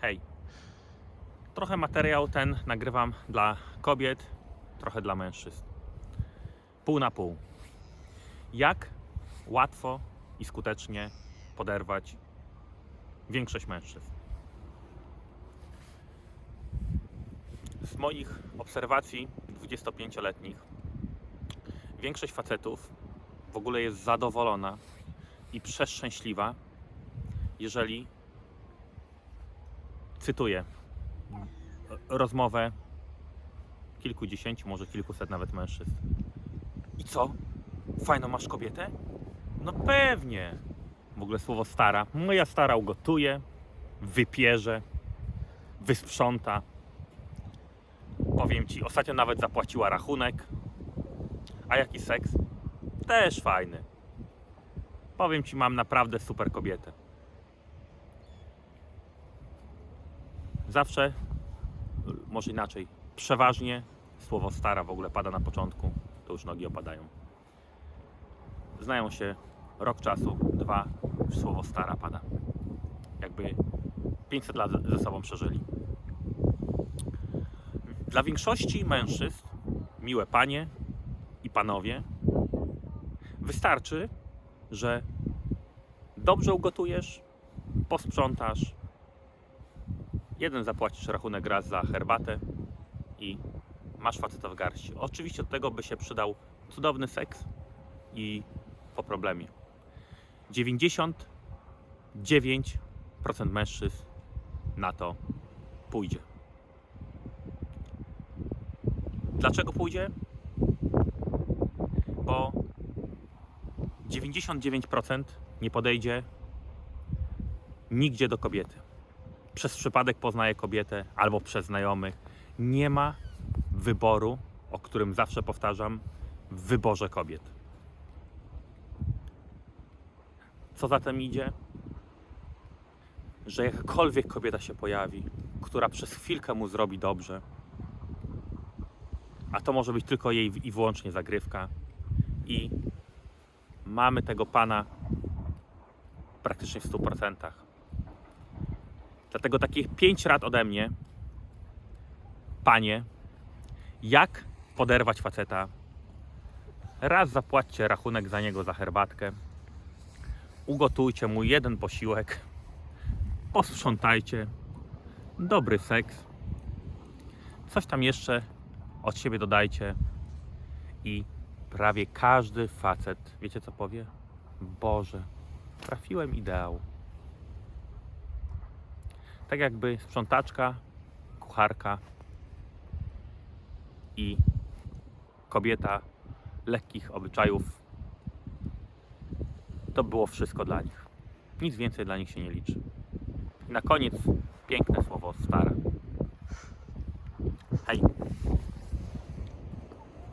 Hej. Trochę materiał ten nagrywam dla kobiet, trochę dla mężczyzn. Pół na pół. Jak łatwo i skutecznie poderwać większość mężczyzn. Z moich obserwacji 25-letnich większość facetów w ogóle jest zadowolona i przeszczęśliwa, jeżeli cytuję rozmowę kilkudziesięciu, może kilkuset nawet mężczyzn. I co? Fajną masz kobietę? No pewnie. W ogóle słowo stara. Moja stara ugotuje, wypierze, wysprząta. Powiem ci, ostatnio nawet zapłaciła rachunek. A jaki seks? Też fajny. Powiem ci, mam naprawdę super kobietę. Zawsze, może inaczej, przeważnie słowo stara w ogóle pada na początku, to już nogi opadają. Znają się rok czasu, dwa, już słowo stara pada. Jakby 500 lat ze sobą przeżyli. Dla większości mężczyzn, miłe panie i panowie, wystarczy, że dobrze ugotujesz, posprzątasz, jeden zapłacisz rachunek raz za herbatę i masz faceta w garści. Oczywiście do tego by się przydał cudowny seks i po problemie. 99% mężczyzn na to pójdzie. Dlaczego pójdzie? Bo 99% nie podejdzie nigdzie do kobiety. Przez przypadek poznaje kobietę albo przez znajomych. Nie ma wyboru, o którym zawsze powtarzam, w wyborze kobiet. Co za tym idzie? Że jakakolwiek kobieta się pojawi, która przez chwilkę mu zrobi dobrze, a to może być tylko jej i wyłącznie zagrywka, i mamy tego pana praktycznie w 100%. Dlatego takich 5 rad ode mnie, panie, jak poderwać faceta. Raz zapłaćcie rachunek za niego za herbatkę, ugotujcie mu jeden posiłek, posprzątajcie, dobry seks, coś tam jeszcze od siebie dodajcie i prawie każdy facet, wiecie co powie? Boże, trafiłem ideał. Tak jakby sprzątaczka, kucharka i kobieta lekkich obyczajów to było wszystko dla nich. Nic więcej dla nich się nie liczy. I na koniec piękne słowo stara. Hej.